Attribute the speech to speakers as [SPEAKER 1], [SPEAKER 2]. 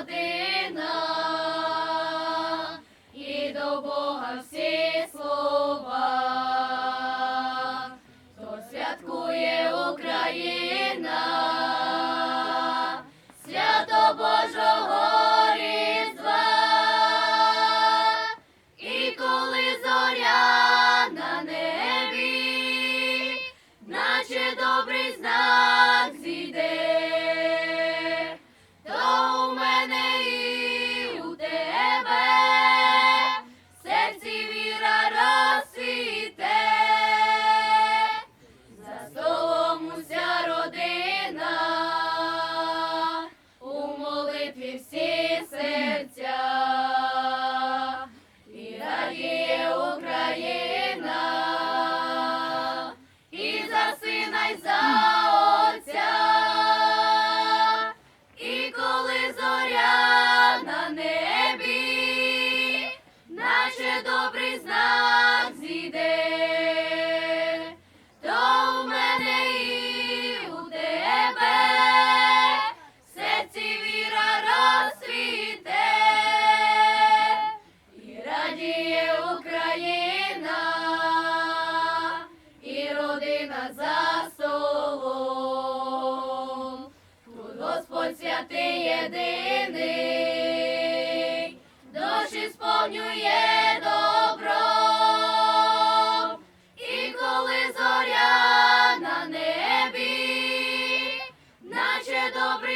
[SPEAKER 1] година і до Бога всі. сина й за. за столом, Тут Господь святий єдиний, дощі сповнює добро, і коли зоря на небі, наче добре.